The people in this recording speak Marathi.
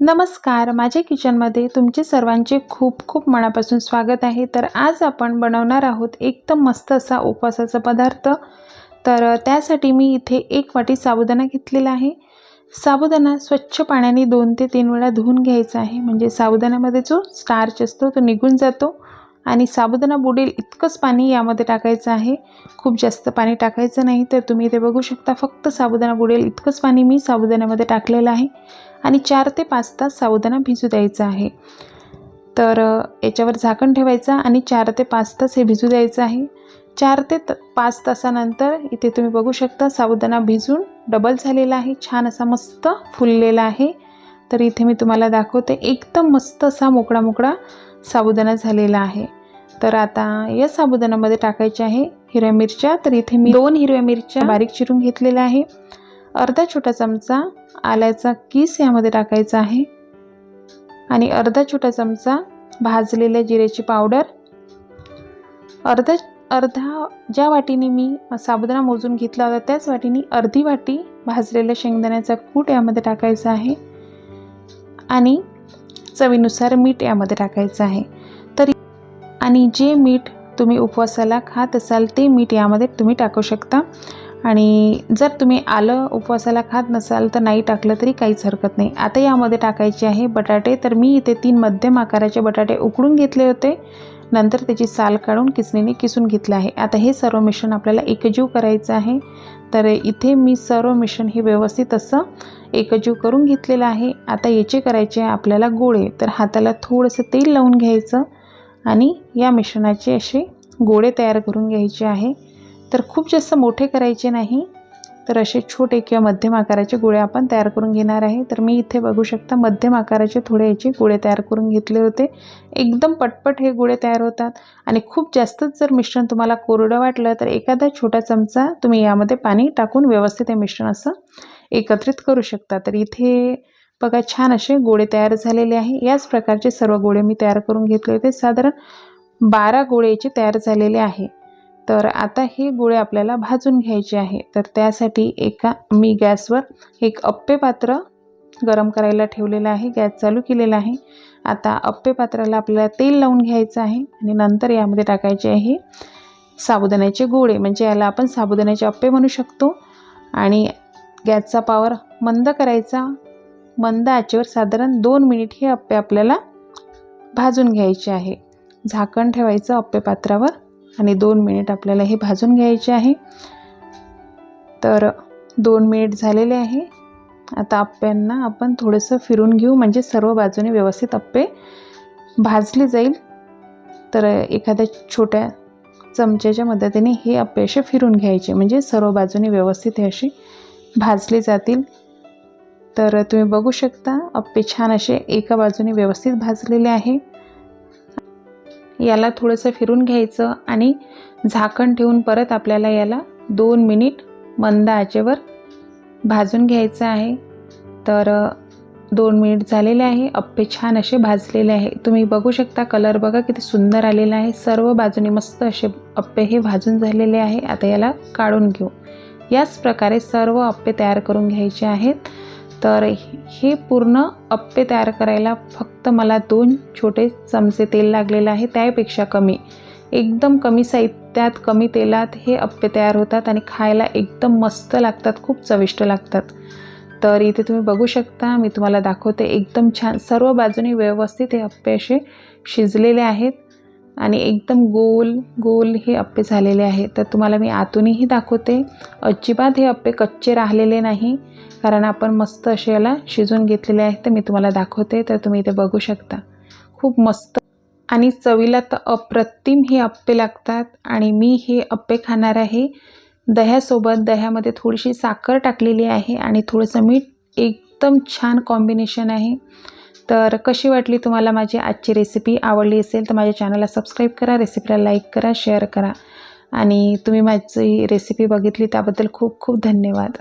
नमस्कार माझ्या किचनमध्ये तुमचे सर्वांचे खूप खूप मनापासून स्वागत आहे. तर आज आपण बनवणार आहोत एकदम मस्त असा उपवासाचा पदार्थ. तर त्यासाठी मी इथे एक वाटी साबुदाणा घेतलेला आहे. साबुदाणा स्वच्छ पाण्याने दोन ते तीन वेळा धुवून घ्यायचा आहे. म्हणजे साबुदाण्यामध्ये जो स्टार्च असतो तो निघून जातो. आणि साबुदाणा बुडेल इतकंच पाणी यामध्ये टाकायचं आहे. खूप जास्त पाणी टाकायचं नाही तर तुम्ही इथे बघू शकता फक्त साबुदाणा बुडेल इतकंच पाणी मी साबुदाण्यामध्ये टाकलेलं आहे. आणि चार ते पाच तास साबुदाणा भिजू द्यायचा आहे. तर याच्यावर झाकण ठेवायचं आणि चार ते पाच तास हे भिजू द्यायचं आहे. चार ते त पाच तासानंतर इथे तुम्ही बघू शकता साबुदाणा भिजून डबल झालेला आहे छान असा मस्त फुललेला आहे. तर इथे मी तुम्हाला दाखवते एकदम मस्त असा मोकळा मोकळा साबुदाणा झालेला आहे. तर आता या साबुदाणामध्ये टाकायचे आहे हिरव्या मिरच्या. तर इथे मी दोन हिरव्या मिरच्या बारीक चिरून घेतलेल्या आहे. अर्धा छोटा चमचा आल्याचा किस यामध्ये टाकायचा आहे. आणि अर्धा छोटा चमचा भाजलेल्या जिऱ्याची पावडर. अर्धा अर्धा ज्या वाटीने मी साबुदाणा मोजून घेतला होता त्याच वाटीने अर्धी वाटी भाजलेल्या शेंगदाण्याचा कूट यामध्ये टाकायचा आहे. आणि चवीनुसार मीठ यामध्ये टाकायचं आहे. आणि जे मीठ तुम्ही उपवासाला खात असाल ते मीठ यामध्ये तुम्ही टाकू शकता. आणि जर तुम्ही आलं उपवासाला खात नसाल तर नाही टाकलं तरी काहीच हरकत नाही. आता यामध्ये टाकायचे आहे बटाटे. तर मी इथे तीन मध्यम आकाराचे बटाटे उकडून घेतले होते. नंतर त्याची साल काढून किसणीने किसून घेतलं आहे. आता हे सर्व मिश्रण आपल्याला एकजीव करायचं आहे. तर इथे मी सर्व मिश्रण हे व्यवस्थित असं एकजीव करून घेतलेलं आहे. आता याचे करायचे आपल्याला गोळे. तर हाताला थोडंसं तेल लावून घ्यायचं. आणि या मिश्रणाचे असे गोळे तयार करून घ्यायचे आहे. तर खूप जास्त मोठे करायचे नाही. तर असे छोटे किंवा मध्यम आकाराचे गोळे आपण तयार करून घेणार आहे. तर मी इथे बघू शकता मध्यम आकाराचे थोडे याचे गोळे तयार करून घेतले होते. एकदम पटपट हे गोळे तयार होतात. आणि खूप जास्तच जर मिश्रण तुम्हाला कोरडं वाटलं तर एखादा छोटा चमचा तुम्ही यामध्ये पाणी टाकून व्यवस्थित हे मिश्रण असं एकत्रित करू शकता. तर इथे बघा छान असे गोळे तयार झालेले आहे. याच प्रकारचे सर्व गोळे मी तयार करून घेतले होते. साधारण बारा गोळेचे तयार झालेले आहे. तर आता हे गोळे आपल्याला भाजून घ्यायचे आहे. तर त्यासाठी एका मी गॅसवर एक अप्पे पात्र गरम करायला ठेवलेलं आहे. गॅस चालू केलेला आहे. आता अप्पे पात्राला आपल्याला तेल लावून घ्यायचं आहे आणि नंतर यामध्ये टाकायचे आहे साबुदाण्याचे गोळे. म्हणजे याला आपण साबुदाण्याचे अप्पे म्हणू शकतो. आणि गॅसचा पावर मंद करायचा. मंद आचेवर साधारण दोन मिनिट हे अप्पे आपल्याला भाजून घ्यायचे आहे. झाकण ठेवायचं अप्पे पात्रावर आणि दोन मिनिट आपल्याला हे भाजून घ्यायचे आहे. तर दोन मिनिट झालेले आहे. आता अप्प्यांना आपण थोडंसं फिरून घेऊ म्हणजे सर्व बाजूने व्यवस्थित अप्पे भाजले जाईल. तर एखाद्या छोट्या चमच्याच्या मदतीने हे अप्पे असे फिरून घ्यायचे म्हणजे सर्व बाजूने व्यवस्थित हे असे भाजले जातील. तर तुम्ही बघू शकता अप्पे छान असे एका बाजूने व्यवस्थित भाजलेले आहे. याला थोडंसं फिरून घ्यायचं आणि झाकण ठेवून परत आपल्याला याला दोन मिनिट मंद आचेवर भाजून घ्यायचं आहे. तर दोन मिनिट झालेले आहे अप्पे छान असे भाजलेले आहे. तुम्ही बघू शकता कलर बघा किती सुंदर आलेला आहे. सर्व बाजूने मस्त असे अप्पे हे भाजून झालेले आहे. आता याला काढून घेऊ. याच प्रकारे सर्व अप्पे तयार करून घ्यायचे आहेत. तर हे पूर्ण अप्पे तयार करायला फक्त मला दोन छोटे चमचे तेल लागलेलं आहे त्यापेक्षा कमी. एकदम कमी साहित्यात कमी तेलात हे अप्पे तयार होतात आणि खायला एकदम मस्त लागतात खूप चविष्ट लागतात. तर इथे तुम्ही बघू शकता मी तुम्हाला दाखवते एकदम छान सर्व बाजूने व्यवस्थित हे अप्पे असे शिजलेले आहेत. आणि एकदम गोल गोल हे अप्पे झालेले आहे तर तुम्हाला मी आतूनही दाखवते. अजिबात हे अप्पे कच्चे राहिलेले नाही. कारण आपण मस्त असे याला शिजून घेतलेले आहे तर मी तुम्हाला दाखवते. तर तुम्ही इथे बघू शकता. खूप मस्त. आणि चवीला तर अप्रतिम हे अप्पे लागतात. आणि मी हे अप्पे खाणार आहे. दह्यासोबत दह्यामध्ये थोडीशी साखर टाकलेली आहे. आणि थोडंसं मीठ. एकदम छान कॉम्बिनेशन आहे. तर कशी वाटली तुम्हाला माझी आजची रेसिपी आवडली असेल तर माझ्या चॅनलला सबस्क्राईब करा रेसिपीला लाईक करा शेअर करा. आणि तुम्ही माझी रेसिपी बघितली त्याबद्दल खूप खूप धन्यवाद.